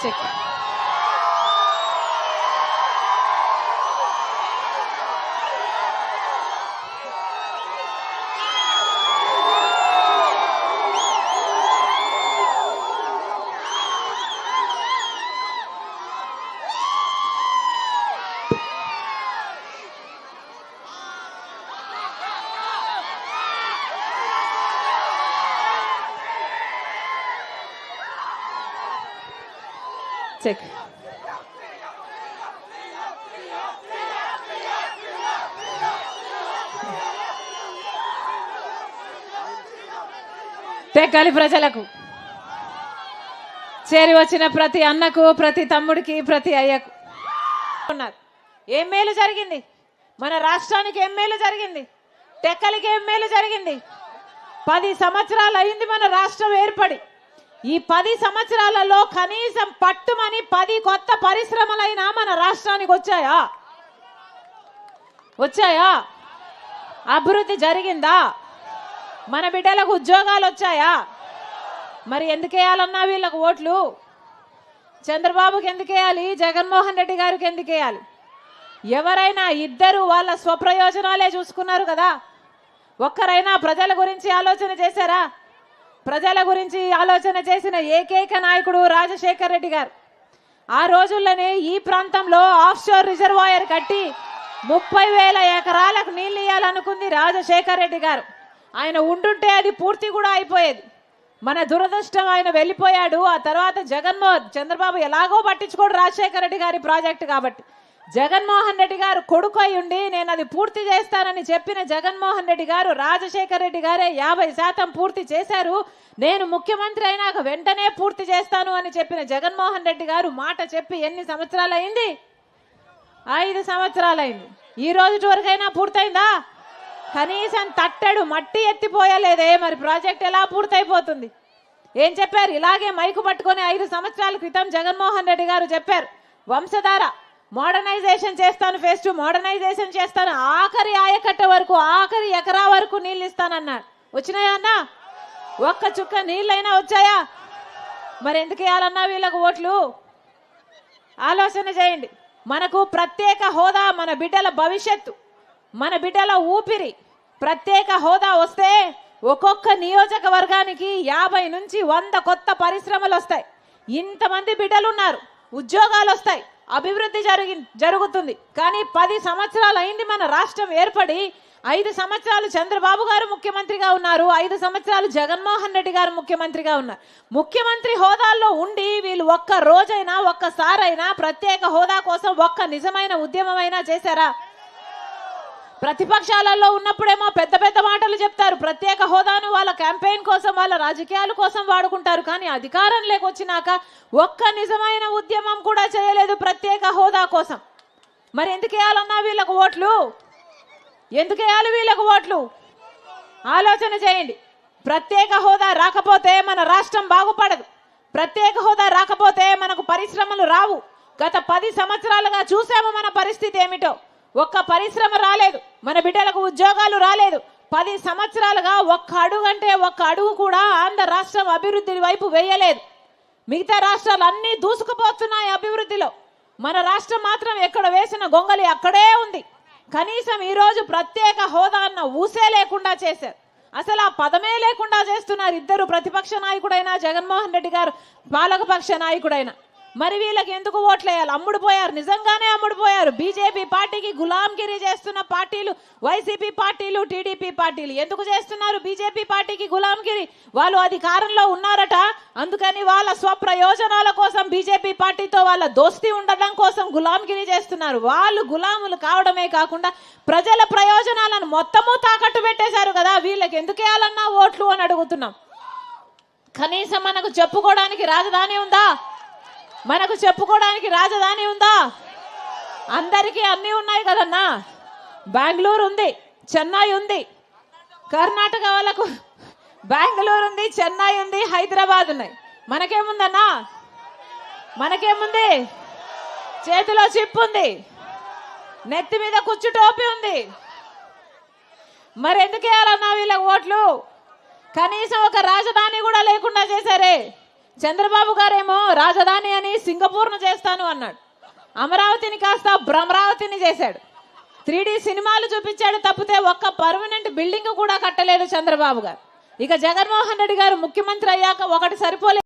Take. Check తెగ్గాలి ప్రజలకు. చేరి వచ్చిన ప్రతి అన్నకు ప్రతి తమ్ముడికి ప్రతి అయ్యకు. ఉన్నారు. ఏం మేలు జరిగింది? మన రాష్ట్రానికి ఏం మేలు జరిగింది? టెక్కలికి ఏం మేలు జరిగింది? పది సంవత్సరాలు అయింది మన రాష్ట్రం ఏర్పడి. ఈ పది సంవత్సరాలలో కనీసం పట్టుమని పది కొత్త పరిశ్రమలైనా మన రాష్ట్రానికి వచ్చాయా? వచ్చాయా? అభివృద్ధి జరిగిందా? మన బిడ్డలకు ఉద్యోగాలు వచ్చాయా? మరి ఎందుకేయాలన్నా వీళ్ళకు ఓట్లు? చంద్రబాబుకి ఎందుకేయాలి జగన్మోహన్ రెడ్డి గారికి ఎందుకేయాలి ఎవరైనా ఇద్దరు వాళ్ళ స్వప్రయోజనాలే చూసుకున్నారు కదా? ఒక్కరైనా ప్రజల గురించి ఆలోచన చేశారా? ప్రజల గురించి ఆలోచన చేసిన ఏకైక నాయకుడు రాజశేఖర్ రెడ్డి గారు. ఆ రోజుల్లోనే ఈ ప్రాంతంలో ఆఫ్షోర్ రిజర్వాయర్ కట్టి ముప్పై వేల ఎకరాలకు నీళ్ళు ఇవ్వాలనుకుంది రాజశేఖర్ రెడ్డి గారు. ఆయన ఉండుంటే అది పూర్తి కూడా అయిపోయేది. మన దురదృష్టం ఆయన వెళ్ళిపోయాడు. ఆ తర్వాత జగన్మోహన్ చంద్రబాబు ఎలాగో పట్టించుకోడు రాజశేఖర రెడ్డి గారి ప్రాజెక్టు కాబట్టి. జగన్మోహన్ రెడ్డి గారు కొడుకు అయి ఉండి నేను అది పూర్తి చేస్తానని చెప్పిన జగన్మోహన్ రెడ్డి గారు రాజశేఖర రెడ్డి గారే యాభై శాతం పూర్తి చేశారు. నేను ముఖ్యమంత్రి అయినాక వెంటనే పూర్తి చేస్తాను అని చెప్పిన జగన్మోహన్ రెడ్డి గారు మాట చెప్పి ఎన్ని సంవత్సరాలైంది? ఐదు సంవత్సరాలైంది. ఈ రోజు వరకైనా పూర్తయిందా? కనీసం తట్టడు మట్టి ఎత్తిపోయలేదే. మరి ప్రాజెక్ట్ ఎలా పూర్తయిపోతుంది? ఏం చెప్పారు? ఇలాగే మైకు పట్టుకొని ఐదు సంవత్సరాల క్రితం జగన్మోహన్ రెడ్డి గారు చెప్పారు. వంశధార మోడర్నైజేషన్ చేస్తాను ఫేస్ టు మోడర్నైజేషన్ చేస్తాను. ఆఖరి ఆయకట్ట వరకు ఆఖరి ఎకరా వరకు నీళ్ళు ఇస్తానన్నాడు వచ్చినాయా అన్న? ఒక్క చుక్క నీళ్ళైనా వచ్చాయా? మరి ఎందుకు వేయాలన్నా వీళ్ళకు ఓట్లు? ఆలోచన చేయండి. మనకు ప్రత్యేక హోదా మన బిడ్డల భవిష్యత్తు మన బిడ్డల ఊపిరి. ప్రత్యేక హోదా వస్తే ఒక్కొక్క నియోజకవర్గానికి యాభై నుంచి వంద కొత్త పరిశ్రమలు వస్తాయి. ఇంతమంది బిడ్డలు ఉన్నారు ఉద్యోగాలు వస్తాయి. అభివృద్ధి జరిగి జరుగుతుంది. కానీ పది సంవత్సరాలు అయింది మన రాష్ట్రం ఏర్పడి ఐదు సంవత్సరాలు చంద్రబాబు గారు ముఖ్యమంత్రిగా ఉన్నారు ఐదు సంవత్సరాలు జగన్మోహన్ రెడ్డి గారు ముఖ్యమంత్రిగా ఉన్నారు. ముఖ్యమంత్రి హోదాల్లో ఉండి వీళ్ళు ఒక్క రోజైనా ఒక్కసారైనా ప్రత్యేక హోదా కోసం ఒక్క నిజమైన ఉద్యమమైనా చేశారా? ప్రతిపక్షాలలో ఉన్నప్పుడేమో పెద్ద పెద్ద మాటలు చెప్తారు. ప్రత్యేక హోదాను వాళ్ళ క్యాంపెయిన్ కోసం వాళ్ళ రాజకీయాల కోసం వాడుకుంటారు. కానీ అధికారం లేకొచ్చినాక ఒక్క నిజమైన ఉద్యమం కూడా చేయలేదు ప్రత్యేక హోదా కోసం. మరి ఎందుకు వేయాలన్నా వీళ్ళకు ఓట్లు? ఎందుకు వేయాలి వీళ్ళకు ఓట్లు? ఆలోచన చేయండి. ప్రత్యేక హోదా రాకపోతే మన రాష్ట్రం బాగుపడదు. ప్రత్యేక హోదా రాకపోతే మనకు పరిశ్రమలు రావు. గత పది సంవత్సరాలుగా చూసాము మన పరిస్థితి ఏమిటో. ఒక్క పరిశ్రమ రాలేదు. మన బిడ్డలకు ఉద్యోగాలు రాలేదు. పది సంవత్సరాలుగా ఒక్క అడుగు అంటే ఒక్క అడుగు కూడా ఆంధ్ర రాష్ట్రం అభివృద్ధి వైపు వేయలేదు. మిగతా రాష్ట్రాలు అన్నీ దూసుకుపోతున్నాయి అభివృద్ధిలో. మన రాష్ట్రం మాత్రం ఎక్కడ వేసిన గొంగలి అక్కడే ఉంది. కనీసం ఈరోజు ప్రత్యేక హోదా అన్న ఊసే లేకుండా చేశారు. అసలు ఆ పదమే లేకుండా చేస్తున్నారు ఇద్దరు ప్రతిపక్ష నాయకుడైనా జగన్మోహన్ రెడ్డి గారు పాలకపక్ష నాయకుడైనా. మరి వీళ్ళకి ఎందుకు ఓట్లేయాలి? అమ్ముడుపోయారు నిజంగానే అమ్ముడుపోయారు బీజేపీ పార్టీకి గులాంగిరి చేస్తున్న పార్టీలు వైసీపీ పార్టీలు టీడీపీ పార్టీలు ఎందుకు చేస్తున్నారు? బీజేపీ పార్టీకి గులాంగిరి. వాళ్ళు అధికారంలో ఉన్నారట. అందుకని వాళ్ళ స్వప్రయోజనాల కోసం బీజేపీ పార్టీతో వాళ్ళ దోస్తీ ఉండడం కోసం గులాంగిరి చేస్తున్నారు. వాళ్ళు గులాములు కావడమే కాకుండా ప్రజల ప్రయోజనాలను మొత్తము తాకట్టు పెట్టేశారు కదా. వీళ్ళకి ఎందుకు వేయాలన్నా ఓట్లు అని అడుగుతున్నాం. కనీసం మనకు చెప్పుకోవడానికి రాజధాని ఉందా? మనకు చెప్పుకోవడానికి రాజధాని ఉందా? అందరికీ అన్నీ ఉన్నాయి కదన్నా. బెంగళూరు ఉంది చెన్నై ఉంది. కర్ణాటక వాళ్ళకు బెంగళూరు ఉంది చెన్నై ఉంది హైదరాబాద్ ఉన్నాయి. మనకేముందన్నా? మనకేముంది? చేతిలో చిప్ ఉంది. నెత్తి మీద కుచ్చు టోపీ ఉంది. మరి ఎందుకు వేయాలన్నా వీళ్ళ ఓట్లు? కనీసం ఒక రాజధాని కూడా లేకుండా చేశారే. చంద్రబాబు గారేమో రాజధాని అని సింగపూర్ను చేస్తాను అన్నాడు. అమరావతిని కాస్త భ్రమరావతిని చేశాడు. త్రీ సినిమాలు చూపించాడు తప్పితే ఒక్క పర్మనెంట్ బిల్డింగ్ కూడా కట్టలేదు చంద్రబాబు గారు. ఇక జగన్మోహన్ రెడ్డి గారు ముఖ్యమంత్రి అయ్యాక ఒకటి సరిపోలేదు